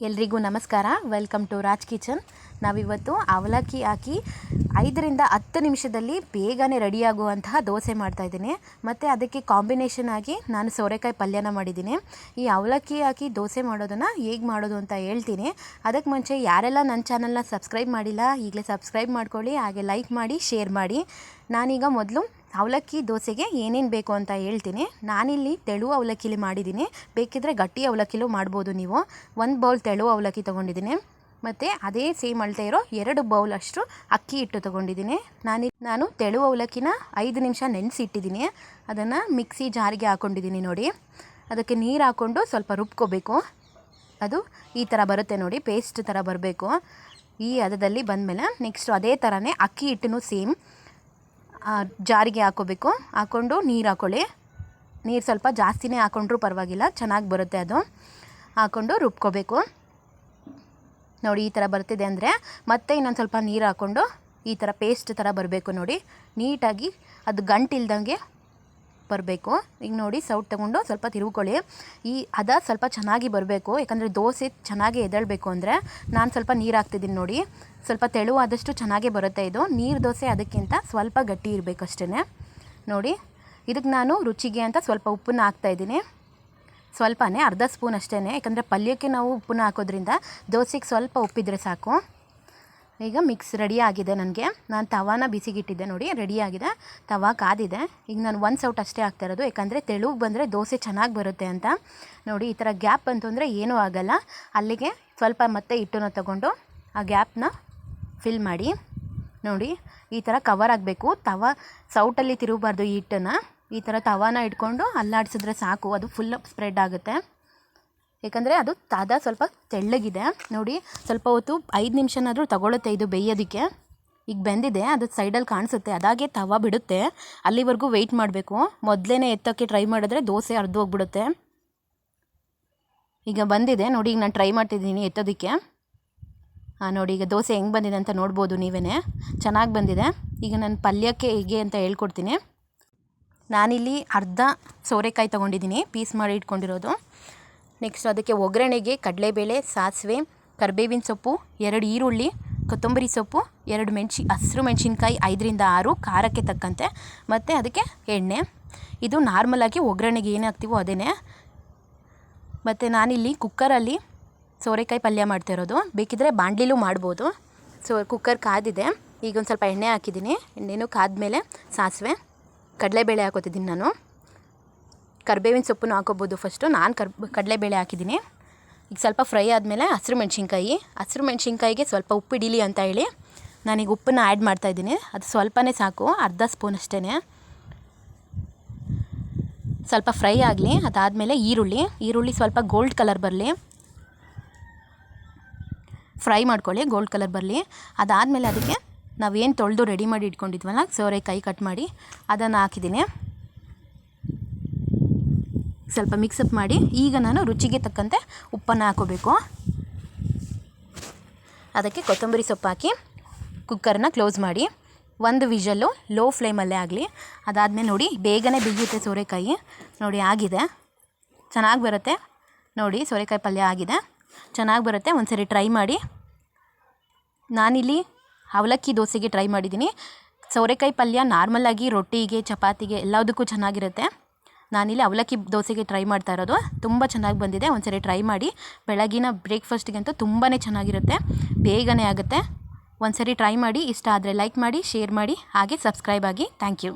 ಎಲ್ರಿಗೂ ನಮಸ್ಕಾರ welcome to Raj kitchen ನಾವಿವತ್ತು ಅವಲಕ್ಕಿ ಹಾಕಿ ಐದರಿಂದ ಹತ್ತು ನಿಮಿಷದಲ್ಲಿ ಬೇಗನೆ ರೆಡಿಯಾಗುವಂತಹ ದೋಸೆ ಮಾಡ್ತಾಯಿದ್ದೀನಿ ಮತ್ತು ಅದಕ್ಕೆ ಕಾಂಬಿನೇಷನ್ ಆಗಿ ನಾನು ಸೋರೆಕಾಯಿ ಪಲ್ಯನ ಮಾಡಿದ್ದೀನಿ. ಈ ಅವಲಕ್ಕಿ ಹಾಕಿ ದೋಸೆ ಮಾಡೋದನ್ನು ಹೇಗೆ ಮಾಡೋದು ಅಂತ ಹೇಳ್ತೀನಿ. ಅದಕ್ಕೆ ಮುಂಚೆ ಯಾರೆಲ್ಲ ನನ್ನ ಚಾನಲ್ನ ಸಬ್ಸ್ಕ್ರೈಬ್ ಮಾಡಿಲ್ಲ, ಈಗಲೇ ಸಬ್ಸ್ಕ್ರೈಬ್ ಮಾಡ್ಕೊಳ್ಳಿ, ಹಾಗೆ ಲೈಕ್ ಮಾಡಿ ಶೇರ್ ಮಾಡಿ. ನಾನೀಗ ಮೊದಲು ಅವಲಕ್ಕಿ ದೋಸೆಗೆ ಏನೇನು ಬೇಕು ಅಂತ ಹೇಳ್ತೀನಿ. ನಾನಿಲ್ಲಿ ತೆಳು ಅವಲಕ್ಕಿಲಿ ಮಾಡಿದ್ದೀನಿ. ಬೇಕಿದ್ದರೆ ಗಟ್ಟಿ ಅವಲಕ್ಕಿಲೂ ಮಾಡ್ಬೋದು ನೀವು. ಒಂದು ಬೌಲ್ ತೆಳು ಅವಲಕ್ಕಿ ತೊಗೊಂಡಿದ್ದೀನಿ. ಮತ್ತು ಅದೇ ಸೇಮ್ ಅಳತೆ ಇರೋ ಎರಡು ಬೌಲ್ ಅಷ್ಟು ಅಕ್ಕಿ ಹಿಟ್ಟು ತೊಗೊಂಡಿದ್ದೀನಿ. ನಾನು ನಾನು ತೆಳು ಅವಲಕ್ಕಿನ ಐದು ನಿಮಿಷ ನೆನೆಸಿಟ್ಟಿದ್ದೀನಿ. ಅದನ್ನು ಮಿಕ್ಸಿ ಜಾರಿಗೆ ಹಾಕ್ಕೊಂಡಿದ್ದೀನಿ ನೋಡಿ. ಅದಕ್ಕೆ ನೀರು ಹಾಕ್ಕೊಂಡು ಸ್ವಲ್ಪ ರುಬ್ಕೋಬೇಕು. ಅದು ಈ ಥರ ಬರುತ್ತೆ ನೋಡಿ ಪೇಸ್ಟ್ ಥರ ಬರಬೇಕು. ಈ ಹದದಲ್ಲಿ ಬಂದಮೇಲೆ ನೆಕ್ಸ್ಟು ಅದೇ ಥರನೇ ಅಕ್ಕಿ ಹಿಟ್ಟನ್ನು ಸೇಮ್ ಜಾರಿಗೆ ಹಾಕೋಬೇಕು. ಹಾಕ್ಕೊಂಡು ನೀರು ಹಾಕ್ಕೊಳ್ಳಿ ನೀರು ಸ್ವಲ್ಪ ಜಾಸ್ತಿನೇ ಹಾಕ್ಕೊಂಡ್ರೂ ಪರವಾಗಿಲ್ಲ, ಚೆನ್ನಾಗಿ ಬರುತ್ತೆ ಅದು. ಹಾಕ್ಕೊಂಡು ರುಬ್ಕೋಬೇಕು. ನೋಡಿ, ಈ ಥರ ಬರ್ತಿದೆ ಅಂದರೆ ಮತ್ತೆ ಇನ್ನೊಂದು ಸ್ವಲ್ಪ ನೀರು ಹಾಕ್ಕೊಂಡು ಈ ಥರ ಪೇಸ್ಟ್ ಥರ ಬರಬೇಕು ನೋಡಿ. ನೀಟಾಗಿ ಅದು ಗಂಟಿಲ್ದಂಗೆ ಬರಬೇಕು. ಈಗ ನೋಡಿ, ಸೌಟ್ ತೊಗೊಂಡು ಸ್ವಲ್ಪ ತಿರುಗ್ಕೊಳ್ಳಿ. ಈ ಅದ ಸ್ವಲ್ಪ ಚೆನ್ನಾಗಿ ಬರಬೇಕು. ಯಾಕಂದರೆ ದೋಸೆ ಚೆನ್ನಾಗಿ ಎದಳಬೇಕು ಅಂದರೆ ನಾನು ಸ್ವಲ್ಪ ನೀರು ಹಾಕ್ತಿದ್ದೀನಿ ನೋಡಿ. ಸ್ವಲ್ಪ ತೆಳುವಾದಷ್ಟು ಚೆನ್ನಾಗೇ ಬರುತ್ತೆ ಇದು. ನೀರು ದೋಸೆ ಅದಕ್ಕಿಂತ ಸ್ವಲ್ಪ ಗಟ್ಟಿ ಇರಬೇಕು ಅಷ್ಟೇ ನೋಡಿ ಇದಕ್ಕೆ ನಾನು ರುಚಿಗೆ ಅಂತ ಸ್ವಲ್ಪ ಉಪ್ಪನ್ನ ಹಾಕ್ತಾಯಿದ್ದೀನಿ ಸ್ವಲ್ಪನೇ, ಅರ್ಧ ಸ್ಪೂನ್ ಅಷ್ಟೇ ಯಾಕಂದರೆ ಪಲ್ಯಕ್ಕೆ ನಾವು ಉಪ್ಪನ್ನ ಹಾಕೋದ್ರಿಂದ ದೋಸೆಗೆ ಸ್ವಲ್ಪ ಉಪ್ಪಿದ್ರೆ ಸಾಕು. ಈಗ ಮಿಕ್ಸ್ ರೆಡಿ ಆಗಿದೆ ನನಗೆ. ನಾನು ತವಾನ ಬಿಸಿಗಿಟ್ಟಿದ್ದೆ ನೋಡಿ ರೆಡಿ ಆಗಿದೆ. ತವಾ ಕಾದಿದೆ. ಈಗ ನಾನು ಒಂದು ಸೌಟ್ ಅಷ್ಟೇ ಹಾಕ್ತಾ ಇರೋದು. ಯಾಕಂದರೆ ತೆಳುಗೆ ಬಂದರೆ ದೋಸೆ ಚೆನ್ನಾಗಿ ಬರುತ್ತೆ ಅಂತ. ನೋಡಿ, ಈ ಥರ ಗ್ಯಾಪ್ ಬಂತು ಅಂದರೆ ಏನೂ ಆಗೋಲ್ಲ. ಅಲ್ಲಿಗೆ ಸ್ವಲ್ಪ ಮತ್ತೆ ಹಿಟ್ಟನ್ನು ತಗೊಂಡು ಆ ಗ್ಯಾಪ್ನ ಫಿಲ್ ಮಾಡಿ. ನೋಡಿ, ಈ ಥರ ಕವರ್ ಆಗಬೇಕು. ತವ ಸೌಟಲ್ಲಿ ತಿರುಗಬಾರ್ದು ಈ ಹಿಟ್ಟನ್ನು. ಈ ಥರ ತವಾನ ಇಟ್ಕೊಂಡು ಅಲ್ಲಾಡಿಸಿದ್ರೆ ಸಾಕು. ಅದು ಫುಲ್ ಸ್ಪ್ರೆಡ್ ಆಗುತ್ತೆ. ಏಕೆಂದರೆ ಅದು ತಾದ ಸ್ವಲ್ಪ ತೆಳ್ಳಗಿದೆ. ನೋಡಿ, ಸ್ವಲ್ಪ ಹೊತ್ತು ಐದು ನಿಮಿಷನಾದರೂ ತಗೊಳುತ್ತೆ ಇದು ಬೇಯೋದಕ್ಕೆ. ಈಗ ಬೆಂದಿದೆ, ಅದು ಸೈಡಲ್ಲಿ ಕಾಣಿಸುತ್ತೆ. ಅದಾಗೆ ತವ ಬಿಡುತ್ತೆ. ಅಲ್ಲಿವರೆಗೂ ವೆಯ್ಟ್ ಮಾಡಬೇಕು. ಮೊದಲೇ ಎತ್ತಕ್ಕೆ ಟ್ರೈ ಮಾಡಿದ್ರೆ ದೋಸೆ ಅರ್ಧ ಹೋಗ್ಬಿಡುತ್ತೆ. ಈಗ ಬಂದಿದೆ. ನೋಡಿ, ಈಗ ನಾನು ಟ್ರೈ ಮಾಡ್ತಿದ್ದೀನಿ ಎತ್ತೋದಕ್ಕೆ. ಹಾಂ ನೋಡಿ, ಈಗ ದೋಸೆ ಹೆಂಗೆ ಬಂದಿದೆ ಅಂತ ನೋಡ್ಬೋದು ನೀವೇ ಚೆನ್ನಾಗಿ ಬಂದಿದೆ. ಈಗ ನಾನು ಪಲ್ಯಕ್ಕೆ ಹೇಗೆ ಅಂತ ಹೇಳ್ಕೊಡ್ತೀನಿ. ನಾನಿಲ್ಲಿ ಅರ್ಧ ಸೋರೆಕಾಯಿ ತೊಗೊಂಡಿದ್ದೀನಿ, ಪೀಸ್ ಮಾಡಿ ಇಟ್ಕೊಂಡಿರೋದು. ನೆಕ್ಸ್ಟ್ ಅದಕ್ಕೆ ಒಗ್ಗರಣೆಗೆ ಕಡಲೆಬೇಳೆ, ಸಾಸಿವೆ, ಕರಿಬೇವಿನ ಸೊಪ್ಪು, ಎರಡು ಈರುಳ್ಳಿ, ಕೊತ್ತಂಬರಿ ಸೊಪ್ಪು, ಎರಡು ಮೆಣಸಿ, ಹಸಿರು ಮೆಣಸಿನ್ಕಾಯಿ, ಐದರಿಂದ ಆರು, ಖಾರಕ್ಕೆ ತಕ್ಕಂತೆ, ಮತ್ತು ಅದಕ್ಕೆ ಎಣ್ಣೆ. ಇದು ನಾರ್ಮಲಾಗಿ ಒಗ್ಗರಣೆಗೆ ಏನು ಹಾಕ್ತೀವೋ ಅದೇ ಮತ್ತು ನಾನಿಲ್ಲಿ ಕುಕ್ಕರಲ್ಲಿ ಸೋರೆಕಾಯಿ ಪಲ್ಯ ಮಾಡ್ತಾ ಇರೋದು. ಬೇಕಿದ್ದರೆ ಬಾಂಡ್ಲಿಲೂ ಮಾಡ್ಬೋದು. ಸೊ ಕುಕ್ಕರ್ ಕಾದಿದೆ. ಈಗ ಒಂದು ಸ್ವಲ್ಪ ಎಣ್ಣೆ ಹಾಕಿದ್ದೀನಿ. ಎಣ್ಣೆನೂ ಕಾದ್ಮೇಲೆ ಸಾಸಿವೆ. ಕಡಲೆಬೇಳೆ ಹಾಕೋತಿದ್ದೀನಿ ನಾನು. ಕರಿಬೇವಿನ ಸೊಪ್ಪನ್ನು ಹಾಕೋಬೋದು ಫಸ್ಟು ನಾನು ಕರ್, ಕಡಲೆಬೇಳೆ ಹಾಕಿದ್ದೀನಿ. ಈಗ ಸ್ವಲ್ಪ ಫ್ರೈ ಆದಮೇಲೆ ಹಸಿರು ಮೆಣಸಿನ್ಕಾಯಿ. ಹಸಿರು ಮೆಣಸಿನ್ಕಾಯಿಗೆ ಸ್ವಲ್ಪ ಉಪ್ಪು ಇಡೀಲಿ ಅಂತ ಹೇಳಿ ನಾನೀಗ ಉಪ್ಪನ್ನು ಆ್ಯಡ್ ಮಾಡ್ತಾಯಿದ್ದೀನಿ ಅದು ಸ್ವಲ್ಪನೇ ಸಾಕು, ಅರ್ಧ ಸ್ಪೂನ್ ಅಷ್ಟೇ ಸ್ವಲ್ಪ ಫ್ರೈ ಆಗಲಿ, ಅದಾದಮೇಲೆ ಈರುಳ್ಳಿ. ಈರುಳ್ಳಿ ಸ್ವಲ್ಪ ಗೋಲ್ಡ್ ಕಲರ್ ಬರಲಿ. ಫ್ರೈ ಮಾಡ್ಕೊಳ್ಳಿ ಗೋಲ್ಡ್ ಕಲರ್ ಬರಲಿ. ಅದಾದಮೇಲೆ ಅದಕ್ಕೆ ನಾವೇನು ತೊಳೆದು ರೆಡಿ ಮಾಡಿ ಇಟ್ಕೊಂಡಿದ್ವಲ್ಲ ಸೋರೆಕಾಯಿ ಕಟ್ ಮಾಡಿ, ಅದನ್ನು ಹಾಕಿದ್ದೀನಿ. ಸ್ವಲ್ಪ ಮಿಕ್ಸಪ್ ಮಾಡಿ, ಈಗ ನಾನು ರುಚಿಗೆ ತಕ್ಕಂತೆ ಉಪ್ಪನ್ನು ಹಾಕೋಬೇಕು. ಅದಕ್ಕೆ ಕೊತ್ತಂಬರಿ ಸೊಪ್ಪು ಹಾಕಿ ಕುಕ್ಕರ್ನ ಕ್ಲೋಸ್ ಮಾಡಿ. ಒಂದು ವಿಷಲ್ಲು ಲೋ ಫ್ಲೇಮಲ್ಲೇ ಆಗಲಿ, ಅದಾದಮೇಲೆ ನೋಡಿ, ಬೇಗನೆ ಬಿಗಿಯುತ್ತೆ ಸೋರೆಕಾಯಿ ನೋಡಿ, ಆಗಿದೆ. ಚೆನ್ನಾಗಿ ಬರುತ್ತೆ. ನೋಡಿ ಸೋರೆಕಾಯಿ ಪಲ್ಯ ಆಗಿದೆ. ಚೆನ್ನಾಗಿ ಬರುತ್ತೆ. ಒಂದು ಸರಿ ಟ್ರೈ ಮಾಡಿ. ನಾನಿಲ್ಲಿ ಅವಲಕ್ಕಿ ದೋಸೆಗೆ ಟ್ರೈ ಮಾಡಿದ್ದೀನಿ. ಸೋರೆಕಾಯಿ ಪಲ್ಯ ನಾರ್ಮಲಾಗಿ ರೊಟ್ಟಿಗೆ, ಚಪಾತಿಗೆ ಎಲ್ಲದಕ್ಕೂ ಚೆನ್ನಾಗಿರುತ್ತೆ. ನಾನಿಲ್ಲಿ ಅವಲಕ್ಕಿ ದೋಸೆಗೆ ಟ್ರೈ ಮಾಡ್ತಾ ಇರೋದು. ತುಂಬ ಚೆನ್ನಾಗಿ ಬಂದಿದೆ. ಒಂದ್ಸರಿ ಟ್ರೈ ಮಾಡಿ. ಬೆಳಗಿನ ಬ್ರೇಕ್ಫಾಸ್ಟಿಗಂತೂ ತುಂಬಾ ಚೆನ್ನಾಗಿರುತ್ತೆ. ಬೇಗನೆ ಆಗುತ್ತೆ. ಒಂದ್ಸರಿ ಟ್ರೈ ಮಾಡಿ. ಇಷ್ಟ ಆದರೆ ಲೈಕ್ ಮಾಡಿ ಶೇರ್ ಮಾಡಿ. ಹಾಗೆ ಸಬ್ಸ್ಕ್ರೈಬ್ ಆಗಿ. Thank you